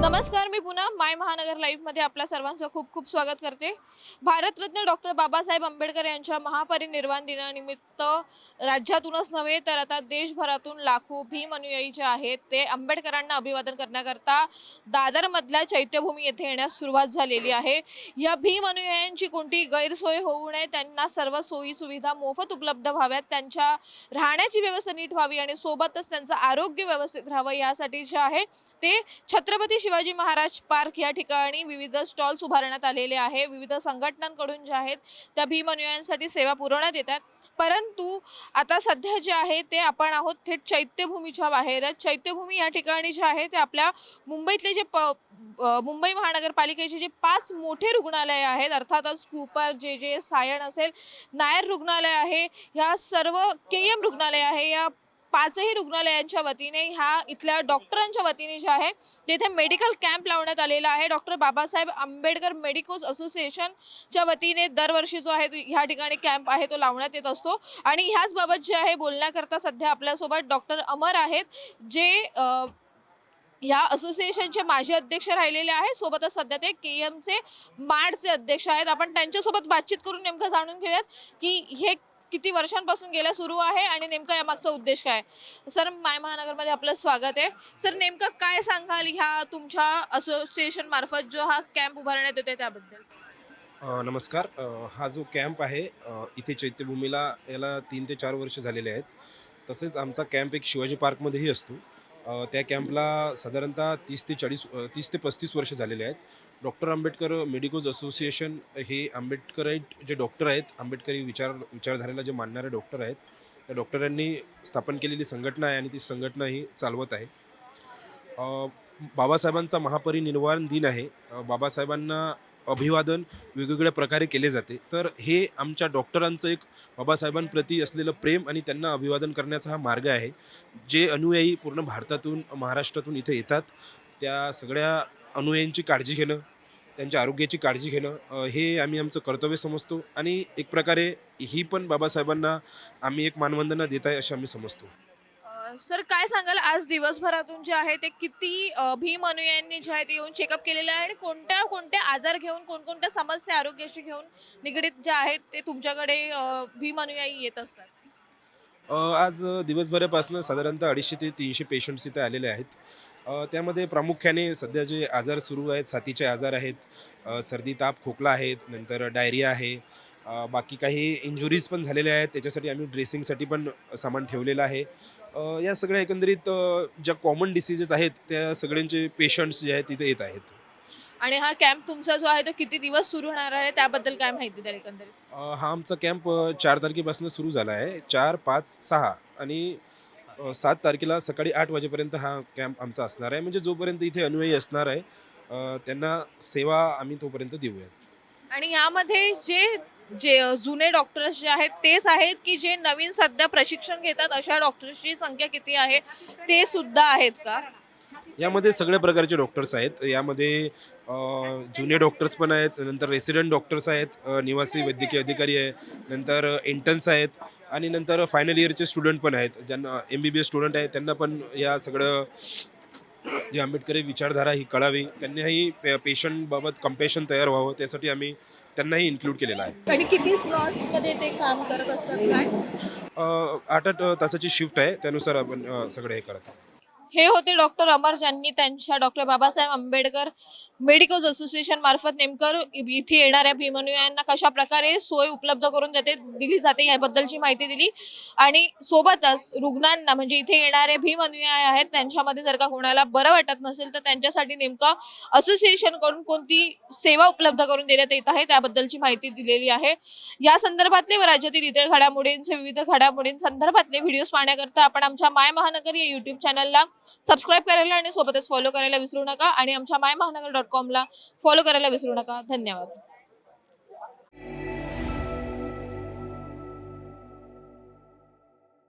नमस्कार मी माय महानगर लाईव्हमध्ये आपल्या सर्वांचं खूप खूप स्वागत करते. भारतरत्न डॉक्टर बाबासाहेब आंबेडकर यांच्या महापरिनिर्वाण दिनानिमित्त राज्यातूनच नव्हे तर आता देशभरातून लाखो भीम अनुयायी जे आहेत ते आंबेडकरांना अभिवादन करण्याकरता दादरमधल्या चैत्यभूमी येथे येण्यास सुरुवात झालेली आहे. या भीम अनुयायांची कोणती गैरसोय होऊ नये त्यांना सर्व सोयी सुविधा मोफत उपलब्ध व्हाव्यात त्यांच्या राहण्याची व्यवस्था नीट व्हावी आणि सोबतच त्यांचं आरोग्य व्यवस्थित राहावं यासाठी जे आहे ते छत्रपती शिवाजी महाराज पार्क या ठिकाणी विविध स्टॉल्स उभारण्यात आलेले आहे. विविध संघटनांकडून जे आहेत त्या भीम अनुयायांसाठी सेवा पुरवण्यात येतात. परंतु आता सध्या जे आहे ते आपण आहोत थेट चैत्यभूमीच्या बाहेर. चैत्यभूमी या ठिकाणी जे आहे ते आपल्या मुंबईतले जे प मुंबई महानगरपालिकेचे जे पाच मोठे रुग्णालय आहेत अर्थातच कूपर जे जे सायन असेल नायर रुग्णालय आहे ह्या सर्व के एम रुग्णालय आहे या पाचही रुग्णालयांच्या वतीने ह्या इथल्या डॉक्टरांच्या वतीने जे आहे तिथे मेडिकल कॅम्प लावण्यात आलेला आहे. डॉक्टर बाबासाहेब आंबेडकर मेडिकोज असोसिएशनच्या वतीने दरवर्षी जो आहे तो ह्या ठिकाणी कॅम्प आहे तो लावण्यात येत असतो. आणि ह्याच बाबत जे आहे बोलण्याकरता सध्या आपल्यासोबत डॉक्टर अमर आहेत जे ह्या असोसिएशनचे माजी अध्यक्ष राहिलेले आहेत. सोबतच सध्या ते के एमचे माडचे अध्यक्ष आहेत. आपण त्यांच्यासोबत बातचीत करून नेमकं जाणून घेऊयात की हे किती वर्षांपासून गेल्या सुरू आहे आणि नेमका यामागचा उद्देश काय? सर माय महानगरमध्ये आपलं स्वागत आहे. सर नेमकं काय सांगाल ह्या तुमच्या असोसिएशन मार्फत जो हा कॅम्प उभारण्यात येतो त्याबद्दल? नमस्कार. हा जो कॅम्प आहे इथे चैत्यभूमीला याला तीन ते चार वर्ष झालेले आहेत. तसेच आमचा कॅम्प एक शिवाजी पार्कमध्येही असतो. त्या कॅम्पला साधारणतः तीस ते चाळीस तीस ते पस्तीस वर्ष झालेले आहेत. डॉक्टर आंबेडकर मेडिकोज असोसिएशन हे आंबेडकराईट जे डॉक्टर आहेत आंबेडकरी विचार विचारधारेला जे मानणारे डॉक्टर आहेत त्या डॉक्टरांनी स्थापन केलेली संघटना आहे आणि ती संघटना ही चालवत आहे. बाबासाहेबांचा महापरिनिर्वाण दिन आहे. बाबासाहेबांना अभिवादन वेगवेगळ्या प्रकारे केले जाते. तर हे आमच्या डॉक्टरांचं एक बाबासाहेबांप्रती असलेलं प्रेम आणि त्यांना अभिवादन करण्याचा हा मार्ग आहे. जे अनुयायी पूर्ण भारतातून महाराष्ट्रातून इथे येतात त्या सगळ्या अनुयायींची काळजी घेणं त्यांच्या आरोग्याची काळजी घेणं हे आम्ही आमचं कर्तव्य समजतो आणि एक प्रकारे ही पण बाबासाहेबांना आम्ही एक मानवंदना देत आहे असे आम्ही समजतो. सर काय सांगाल? आज दिवसभरातून जे आहे ते किती अ, भीम अनुयायांनी जे आहे ते येऊन चेकअप केलेलं आहे आणि कोणत्या कोणत्या आजार घेऊन कोणकोणत्या समस्या आरोग्याशी घेऊन निगडीत ज्या आहेत ते तुमच्याकडे अ, भीम अनुयायी येत असतात? अ, आज दिवसभरापासून साधारणतः अडीचशे ते तीनशे पेशंट्स इथे आलेले आहेत. अ, त्यामध्ये प्रामुख्याने सध्या जे आजार सुरू आहेत साथीचे आजार आहेत अ, सर्दी ताप खोकला आहेत नंतर डायरिया आहे अ, बाकी काही इंजुरीज पण झालेल्या आहेत. त्याच्यासाठी आम्ही ड्रेसिंगसाठी पण सामान ठेवलेलं आहे. या सगळ्या एकंदरीत ज्या कॉमन डिसिजेस आहेत त्या सगळ्यांचे पेशंट्स जे आहेत तिथे येत आहेत. आणि हा कॅम्प तुमचा जो आहे तो किती दिवस सुरू होणार आहे? त्याबद्दल काय माहिती द्या एकंदरीत? हा आमचा कॅम्प चार तारखेपासून सुरू झाला आहे. चार पाच सहा आणि सात तारखेला सकाळी आठ वाजेपर्यंत हा कॅम्प आमचा असणार आहे. म्हणजे जोपर्यंत इथे अनुयायी असणार आहे त्यांना सेवा आम्ही तोपर्यंत देऊयात. आणि यामध्ये जे जे जुने डॉक्टर्स जे आहेत तेच आहेत की जे नवीन सध्या प्रशिक्षण घेतात अशा डॉक्टर्सची संख्या किती आहे ते सुद्धा आहेत का? यामध्ये सगळ्या प्रकारचे डॉक्टर्स आहेत. यामध्ये जुने डॉक्टर्स पण आहेत नंतर रेसिडेंट डॉक्टर्स आहेत निवासी वैद्यकीय अधिकारी आहे नंतर इंटर्न्स आहेत आणि नंतर फायनल इयरचे स्टुडंट पण आहेत. ज्यांना M B B S student आहेत त्यांना पण या सगळं जे आंबेडकरी विचारधारा ही कळावी. त्यांनाही पे पेशंटबाबत कंपेशन तयार व्हावं. त्यासाठी आम्ही त्यांनाही इन्क्लूड केलेलं आहे. आणि किती मध्ये ते काम करत असतात काय? अ, आठ आठ तासाची शिफ्ट आहे. त्यानुसार आपण अ, सगळं हे करत आहोत. हे होते डॉक्टर अमर ज्यांनी त्यांच्या doctor Babasaheb Ambedkar medical association मार्फत नेमकं इथे येणाऱ्या भीमनुयांना कशा प्रकारे सोय उपलब्ध करून देते दिली जाते याबद्दलची माहिती दिली. आणि सोबतच रुग्णांना म्हणजे इथे येणारे भीमनुयाय आहेत त्यांच्यामध्ये जर का कोणाला बरं वाटत नसेल तर त्यांच्यासाठी नेमकं असोसिएशनकडून कोणती सेवा उपलब्ध करून देण्यात येत आहे त्याबद्दलची माहिती दिलेली आहे. या संदर्भातले व राज्यातील इतर घडामोडींचे विविध घडामोडींसंदर्भातले व्हिडिओज पाहण्याकरता आपण आमच्या माय महानगर या युट्यूब चॅनलला सबस्क्राईब करायला आणि सोबतच फॉलो करायला विसरू नका. आणि आमच्या माय महानगर डॉट कॉमला फॉलो करायला विसरू नका. धन्यवाद.